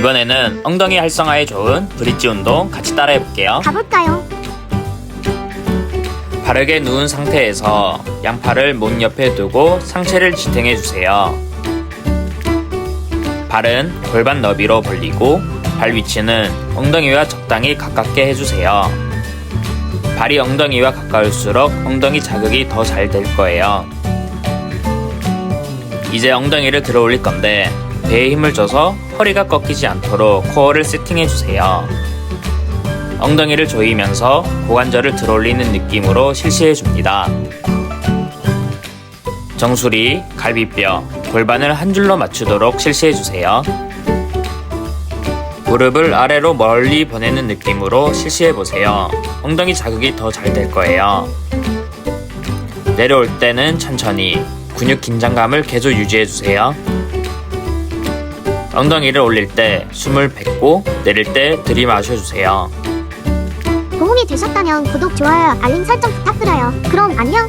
이번에는 엉덩이 활성화에 좋은 브릿지 운동 같이 따라해 볼게요. 가볼까요? 바르게 누운 상태에서 양팔을 몸 옆에 두고 상체를 지탱해 주세요. 발은 골반 너비로 벌리고 발 위치는 엉덩이와 적당히 가깝게 해주세요. 발이 엉덩이와 가까울수록 엉덩이 자극이 더 잘 될 거예요. 이제 엉덩이를 들어 올릴 건데 배에 힘을 줘서 허리가 꺾이지 않도록 코어를 세팅해 주세요. 엉덩이를 조이면서 고관절을 들어 올리는 느낌으로 실시해 줍니다. 정수리, 갈비뼈, 골반을 한 줄로 맞추도록 실시해 주세요. 무릎을 아래로 멀리 보내는 느낌으로 실시해 보세요. 엉덩이 자극이 더 잘 될 거예요. 내려올 때는 천천히 근육 긴장감을 계속 유지해 주세요. 엉덩이를 올릴 때 숨을 뱉고 내릴 때 들이마셔 주세요. 도움이 되셨다면 구독, 좋아요, 알림 설정 부탁드려요. 그럼 안녕!